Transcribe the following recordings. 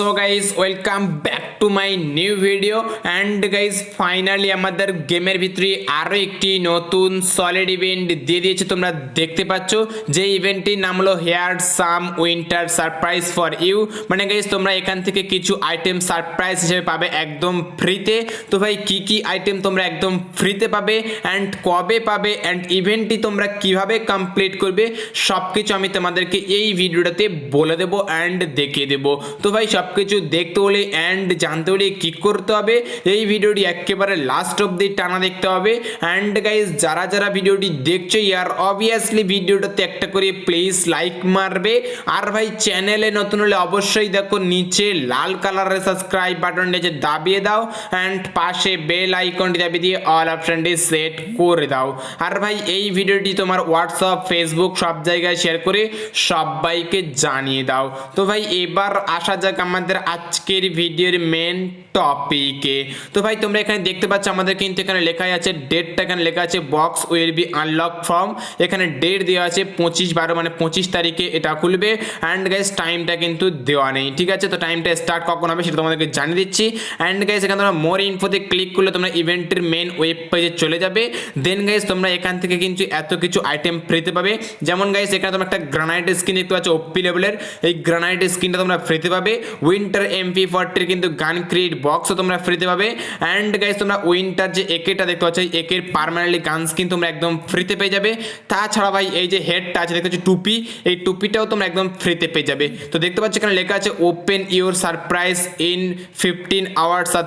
So guys welcome back to my new video and guys finally আমাদের গেমের ভিতরে আরও একটি নতুন সলিড ইভেন্ট দিয়ে দিয়েছে। তোমরা দেখতে পাচ্ছ যে ইভেন্টটির নাম হলো here some winter surprise for you মানে গাইজ তোমরা এখান থেকে কিছু আইটেম সারপ্রাইজ হিসেবে পাবে একদম ফ্রিতে তো, ভাই, কি কি আইটেম তোমরা একদম ফ্রিতে পাবে? অ্যান্ড কবে পাবে? অ্যান্ড ইভেন্টটি তোমরা কীভাবে কমপ্লিট করবে? সব কিছু আমি তোমাদেরকে এই ভিডিওটাতে বলে দেবো। অ্যান্ড দেখিয়ে দেবো। তো, ভাই সব কিছু দেখতে হলে অ্যান্ড জানতে হলে কী করতে হবে। এই ভিডিওটি একেবারে লাস্ট অব্দি টানা দেখতে হবে। অ্যান্ড গাইজ যারা যারা ভিডিওটি দেখছ ইয়ার অবভিয়াসলি ভিডিওটাতে একটা করে প্লিজ লাইক মারবে। আর ভাই চ্যানেলে নতুন হলে অবশ্যই দেখো, নিচে লাল কালারের সাবস্ক্রাইব বাটনটা যে দাবিয়ে দাও। অ্যান্ড পাশে বেল আইকনটি দাবিয়ে দিয়ে অল অপশনটি সেট করে দাও। আর ভাই, এই ভিডিওটি তোমার হোয়াটসঅ্যাপ ফেসবুক সব জায়গায় শেয়ার করে সবাইকে জানিয়ে দাও। তো ভাই, এবার আসা যাক আমাদের আজকের ভিডিওর মেন টপিকে তো ভাই, তোমরা এখানে দেখতে পাচ্ছ, আমাদের কিন্তু এখানে লেখাই আছে ডেটটা এখানে লেখা আছে box will be unlock from এখানে ডেট দেওয়া আছে পঁচিশ বারো মানে পঁচিশ তারিখে এটা খুলবে। অ্যান্ড গাইজ টাইমটা কিন্তু দেওয়া নেই, ঠিক আছে? তো টাইমটা স্টার্ট কখন হবে সেটা তোমাদেরকে জানিয়ে দিচ্ছি। অ্যান্ড গাইজ এখানে তোমরা মোর ইনফোতে ক্লিক করলে তোমরা ইভেন্টের মেন ওয়েব পেজে চলে যাবে। দেন গাইজ তোমরা এখান থেকে কিন্তু এত কিছু আইটেম ফ্রিতে পাবে। যেমন গাইজ এখানে তোমরা একটা গ্রানাইট স্কিন দেখতে পাচ্ছ ওপি লেভেলের এই গ্রানাইট স্কিনটা তোমরা ফ্রিতে পাবে। উইন্টার এমপি ফর্টির কিন্তু গান ক্রিয়েট বক্সও তোমরা ফ্রিতে পাবে। অ্যান্ড গাইজ তোমরা উইন্টার যে একেটা দেখতে পাচ্ছ একের পারমানেন্টলি গান স্কিন তোমরা একদম ফ্রিতে পেয়ে যাবে। তাছাড়া ভাই, এই যে হেডটা আছে, দেখতে টুপি, এই টুপিটাও তোমরা একদম ফ্রিতে পেয়ে যাবে। তো দেখতে পাচ্ছ এখানে লেখা আছে open your surprise in fifteen hours R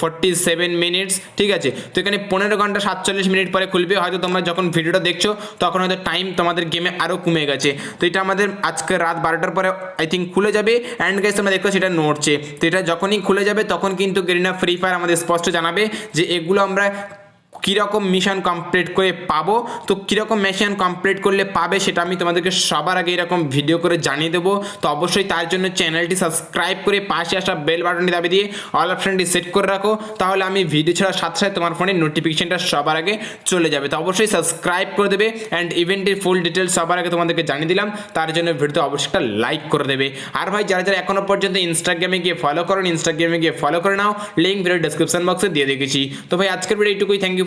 forty seven minutes ঠিক আছে? তো এখানে পনেরো ঘণ্টা সাতচল্লিশ মিনিট পরে খুলবে। হয়তো তোমরা যখন ভিডিওটা দেখছ, তখন হয়তো টাইম তোমাদের গেমে আরও কমে গেছে। তো এটা আমাদের আজকে রাত বারোটার পরে আই থিঙ্ক খুলে যাবে। অ্যান্ড গাইজ তোমরা দেখো সেটা নড়ছে। তো এটা যখনই খুলে যাবে তখন কিন্তু গেরিনা ফ্রি ফায়ার আমাদের স্পষ্ট জানাবে যে এগুলো আমরা কীরকম মিশন কমপ্লিট করে পাবো? তো কীরকম মিশন কমপ্লিট করলে পাবে সেটা আমি তোমাদেরকে সবার আগে এরকম ভিডিও করে জানিয়ে দেবো। তো অবশ্যই তার জন্য চ্যানেলটি সাবস্ক্রাইব করে পাশে আসা বেল বাটনটি দাবি দিয়ে অল অপশানটি সেট করে রাখো। তাহলে আমি ভিডিও ছাড়ার সাথে সাথে তোমার ফোনে নোটিফিকেশনটা সবার আগে চলে যাবে। তো অবশ্যই সাবস্ক্রাইব করে দেবে অ্যান্ড ইভেন্টের ফুল ডিটেলস সবার আগে তোমাদেরকে জানিয়ে দিলাম। তার জন্য ভিডিওতে অবশ্যই একটা লাইক করে দেবে। আর ভাই, যারা যারা এখনও পর্যন্ত ইনস্টাগ্রামে গিয়ে ফলো করো ইনস্টাগ্রামে গিয়ে ফলো করে নাও। লিঙ্ক ভিডিও ডিসক্রিপশন বক্সে দিয়ে দেখেছি তো ভাই, আজকের ভিডিও এইটুকুই। Thank you